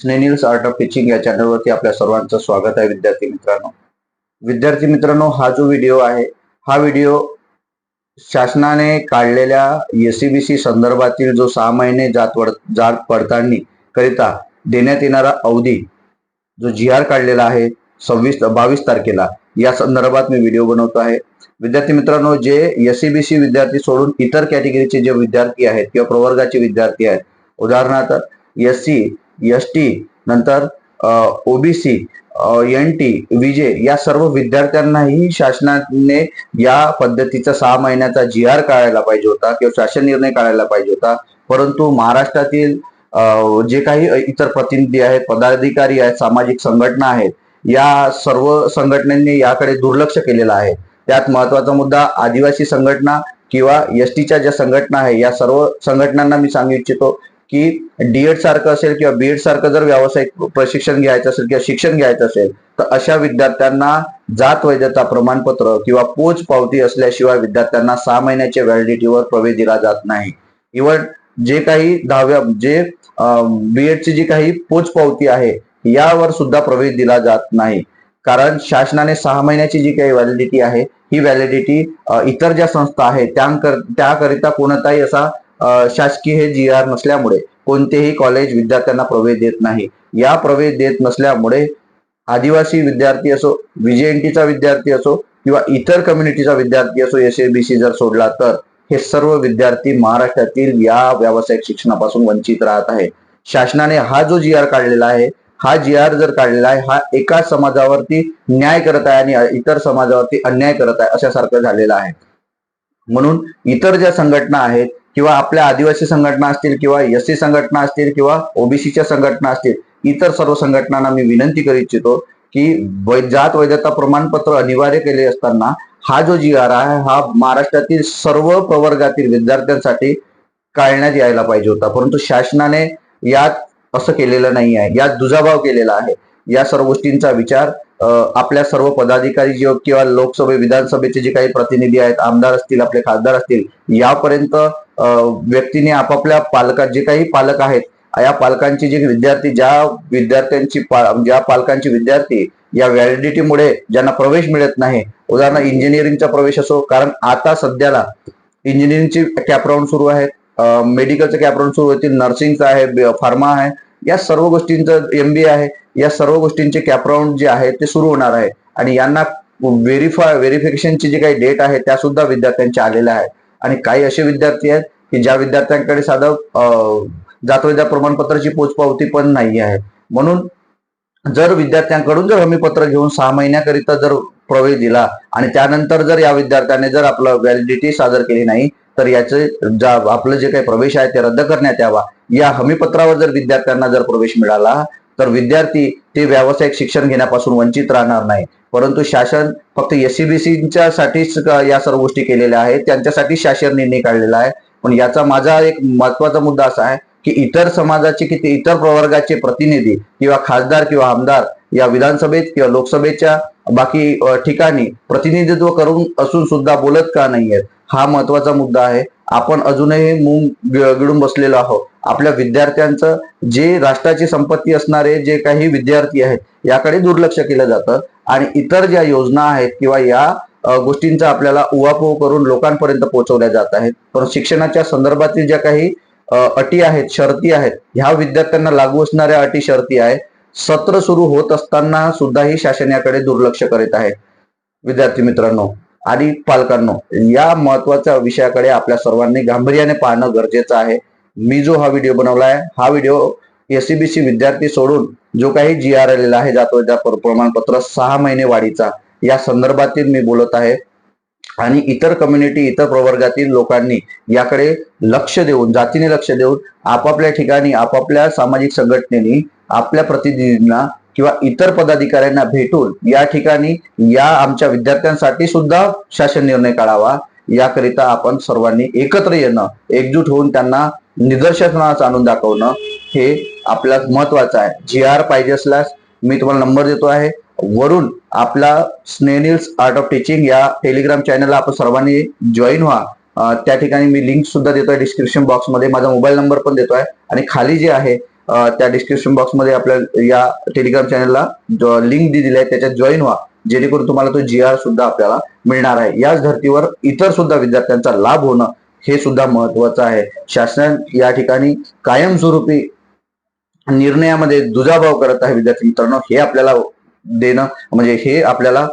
स्नेनिल्स art of teaching या चॅनलवरती आपल्या सर्वांचं स्वागत आहे विद्यार्थी मित्रांनो. विद्यार्थी मित्रांनो हा जो व्हिडिओ आहे हा व्हिडिओ शासनाने काढलेल्या एसीबीसी संदर्भातील जो सहा महिने जात वड- जात पडताळणी करिता देण्यात येणारा अवधी जो जी आर काढलेला आहे सव्वीस बावीस तारखेला या संदर्भात मी व्हिडिओ बनवतो आहे. विद्यार्थी मित्रांनो जे एसीबीसी विद्यार्थी सोडून इतर कॅटेगरीचे जे विद्यार्थी आहेत किंवा प्रवर्गाचे विद्यार्थी आहेत उदाहरणार्थ एस सी एस टी नंतर ओबीसी एन टी विजे या सर्व विद्यार्थ्यांनाही शासनाने या पद्धतीचा सहा महिन्याचा जी आर काढायला पाहिजे होता किंवा शासन निर्णय काढायला पाहिजे होता. परंतु महाराष्ट्रातील जे काही इतर प्रतिनिधी आहेत पदाधिकारी आहेत सामाजिक संघटना आहेत या सर्व संघटनांनी याकडे दुर्लक्ष केलेलं आहे. त्यात महत्त्वाचा मुद्दा आदिवासी संघटना किंवा एस टीच्या ज्या संघटना आहे या सर्व संघटनांना मी सांगू इच्छितो की डीएड सारखं असेल किंवा बीएड सारखं जर व्यावसायिक प्रशिक्षण घ्यायचं असेल किंवा शिक्षण घ्यायचं असेल तर अशा विद्यार्थ्यांना जात वैधता प्रमाणपत्र किंवा पोच पावती असल्याशिवाय विद्यार्थ्यांना सहा महिन्याच्या व्हॅलिडिटीवर प्रवेश दिला जात नाही. इव्हन जे काही दहाव्या जे बीएडची जी काही पोच पावती आहे यावर सुद्धा प्रवेश दिला जात नाही. कारण शासनाने सहा महिन्याची जी काही व्हॅलिडिटी आहे ही व्हॅलिडिटी इतर ज्या संस्था आहेत त्याकर त्याकरिता कोणताही असा शासकीय हे जी आर नसल्यामुळे कोणतेही कॉलेज विद्यार्थ्यांना प्रवेश देत नाही. या प्रवेश देत नसल्यामुळे आदिवासी विद्यार्थी असो विजेएनटीचा विद्यार्थी असो किंवा इतर कम्युनिटीचा विद्यार्थी असो एस बी जर सोडला तर हे सर्व विद्यार्थी महाराष्ट्रातील या व्यावसायिक शिक्षणापासून वंचित राहत आहे शासनाने हा जो जी आर काढलेला आहे हा जी आर जर काढलेला आहे हा एका समाजावरती न्याय करत आहे आणि इतर समाजावरती अन्याय करत आहे अशासारखं झालेलं आहे. म्हणून इतर ज्या संघटना आहेत किंवा आपल्या आदिवासी संघटना असतील किंवा एस सी संघटना असतील किंवा ओबीसीच्या संघटना असतील इतर सर्व संघटनांना मी विनंती करू इच्छितो की वै- जात वैधता प्रमाणपत्र अनिवार्य केले असताना हा जो जी आर आहे हा महाराष्ट्रातील सर्व प्रवर्गातील विद्यार्थ्यांसाठी काढण्यात यायला पाहिजे होता. परंतु शासनाने यात असं केलेलं नाही आहे यात दुजाभाव केलेला आहे. या सर्व गोष्टींचा विचार आपल्या सर्व पदाधिकारी जे किंवा लोकसभे विधानसभेचे जे काही प्रतिनिधी आहेत आमदार असतील आपले खासदार असतील यापर्यंत व्यक्तीने आपापल्या पालकात जे काही पालक आहेत या पालकांची जे विद्यार्थी ज्या विद्यार्थ्यांची ज्या पालकांची विद्यार्थी या व्हॅलिडिटीमुळे ज्यांना प्रवेश मिळत नाही उदाहरण इंजिनिअरिंगचा प्रवेश असो कारण आता सध्याला इंजिनिअरिंगची कॅपराऊंड सुरू आहे मेडिकलचं कॅपराऊंड सुरू होतील नर्सिंगचं आहे फार्मा आहे या सर्व गोष्टींचं एमबीए आहे या सर्व गोष्टींचे कॅपराऊंड जे आहे ते सुरू होणार आहे. आणि यांना व्हेरीफाय व्हेरिफिकेशनची जी काही डेट आहे त्या सुद्धा विद्यार्थ्यांच्या आलेल्या आहेत. आणि काही असे विद्यार्थी आहेत की ज्या विद्यार्थ्यांकडे साधं अं, प्रमाणपत्राची पोचपावती पण नाही आहे. म्हणून जर विद्यार्थ्यांकडून जर हमीपत्र घेऊन सहा महिन्याकरिता जर प्रवेश दिला आणि त्यानंतर जर या विद्यार्थ्याने जर आपलं व्हॅलिडिटी सादर केली नाही तर याचे ज्या आपलं जे काही प्रवेश आहे ते रद्द करण्यात यावा. या हमीपत्रावर जर विद्यार्थ्यांना जर प्रवेश मिळाला तर विद्यार्थी ते व्यावसायिक शिक्षण घेण्यापासून वंचित राहणार नाही. परंतु शासन फक्त एससीबीसीच्या साठीच या सर्व गोष्टी केलेल्या आहेत. त्यांच्यासाठी शासन निर्णय काढलेला आहे. पण याचा माझा एक महत्त्वाचा मुद्दा असा आहे की इतर समाजाचे की इतर प्रवर्गाचे प्रतिनिधी किंवा खासदार किंवा आमदार या विधानसभेत किंवा लोकसभेच्या बाकी ठिकाणी प्रतिनिधित्व करून असून सुद्धा बोलत का नाहीयेत? हा महत्त्वाचा मुद्दा आहे. आपण अजूनही मूग गिळ- गिळून बसलेलो आहोत. आपल्या विद्यार्थ्यांचं जे राष्ट्राची संपत्ती असणारे जे काही विद्यार्थी आहेत याकडे दुर्लक्ष केलं जातं. आणि इतर ज्या योजना आहेत किंवा या गोष्टींचा आपल्याला उवापोह करून लोकांपर्यंत पोहोचवल्या जात आहेत. पण शिक्षणाच्या संदर्भातील ज्या काही अटी आहेत शर्ती आहेत ह्या विद्यार्थ्यांना लागू असणाऱ्या अटी शर्ती आहेत सत्र सुरू होत असताना सुद्धा ही शासन याकडे दुर्लक्ष करीत आहे विद्यार्थी मित्रांनो आणि पालकांनो या महत्त्वाच्या विषयाकडे आपल्या सर्वांनी गांभीर्याने पाहणं गरजेचं आहे. मी जो हा व्हिडिओ बनवला आहे हा व्हिडिओ एससीबीसी विद्यार्थी सोडून जो काही जी आर आलेला आहे जातो प्र- प्रमाणपत्र सहा महिने वाढीचा या संदर्भातील मी बोलत आहे. आणि इतर कम्युनिटी इतर प्रवर्गातील लोकांनी याकडे लक्ष देऊन जातीने लक्ष देऊन आपापल्या ठिकाणी आपापल्या सामाजिक संघटनेनी आपल्या प्रतिनिधींना किंवा इतर पदाधिकाऱ्यांना भेटून या ठिकाणी या आमच्या विद्यार्थ्यांसाठी सुद्धा शासन निर्णय काढावा. याकरिता आपण सर्वांनी एकत्र येणं एकजूट होऊन त्यांना निदर्शनास आणून दाखवणं हे आपल्याला महत्वाचं आहे. जी आर पाहिजे असल्यास मी तुम्हाला नंबर देतो आहे. वरून आपला स्नेनिल्स आर्ट ऑफ टीचिंग या टेलिग्राम चॅनलला आपण सर्वांनी जॉईन व्हा. त्या ठिकाणी मी लिंक सुद्धा देतोय डिस्क्रिप्शन बॉक्समध्ये माझा मोबाईल नंबर पण देतोय. आणि खाली जे आहे त्या डिस्क्रिप्शन बॉक्समध्ये आपल्या या टेलिग्राम चॅनलला लिंक दिलेली आहे त्याच्यात जॉईन व्हा. जेणेकरून तुम्हाला तो जी आर सुद्धा आपल्याला मिळणार आहे. याच धर्तीवर इतर सुद्धा विद्यार्थ्यांचा लाभ होणं हे सुद्धा महत्वाचं आहे. शासन या ठिकाणी कायमस्वरूपी निर्णयामध्ये दुजाभाव करत आहे विद्यार्थी मित्रांनो. हे आपल्याला देणं म्हणजे हे आपल्याला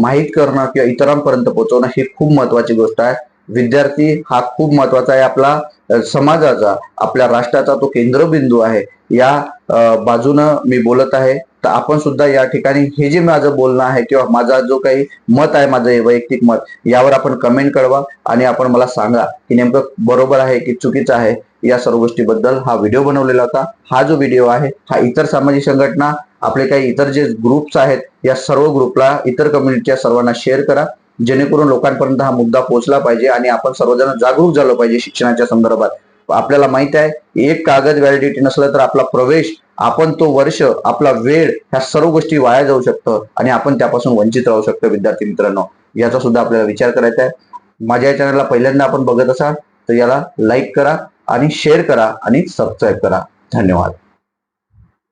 माहीत करणं किंवा इतरांपर्यंत पोहोचवणं हे खूप महत्वाची गोष्ट आहे. विद्यार्थी हा खूप महत्त्वाचा आहे आपला समाजाचा आपल्या राष्ट्राचा तो केंद्रबिंदू आहे. या बाजूनं मी बोलत आहे. तर आपण सुद्धा या ठिकाणी हे जे माझं बोलणं आहे किंवा माझा जो काही मत आहे माझं वैयक्तिक मत यावर आपण कमेंट कळवा आणि आपण मला सांगा की नेमकं बरोबर आहे की चुकीचं आहे या सर्व गोष्टीबद्दल हा व्हिडिओ बनवलेला होता. हा जो व्हिडिओ आहे हा इतर सामाजिक संघटना आपले काही इतर जे ग्रुप्स आहेत या सर्व ग्रुपला इतर कम्युनिटीच्या सर्वांना शेअर करा. जेणेकरून लोकांपर्यंत हा मुद्दा पोहोचला पाहिजे आणि आपण सर्वजण जागरूक झालो पाहिजे शिक्षणाच्या संदर्भात. आपल्याला माहीत आहे एक कागद व्हॅलिडिटी नसलं तर आपला प्रवेश आपण तो वर्ष आपला वेळ ह्या सर्व गोष्टी वाया जाऊ शकतं आणि आपण त्यापासून वंचित राहू शकतो विद्यार्थी मित्रांनो. याचा सुद्धा आपल्याला विचार करायचा आहे. माझ्या या चॅनलला पहिल्यांदा आपण बघत असाल तर याला लाईक करा आणि शेअर करा आणि सबस्क्राईब करा. धन्यवाद.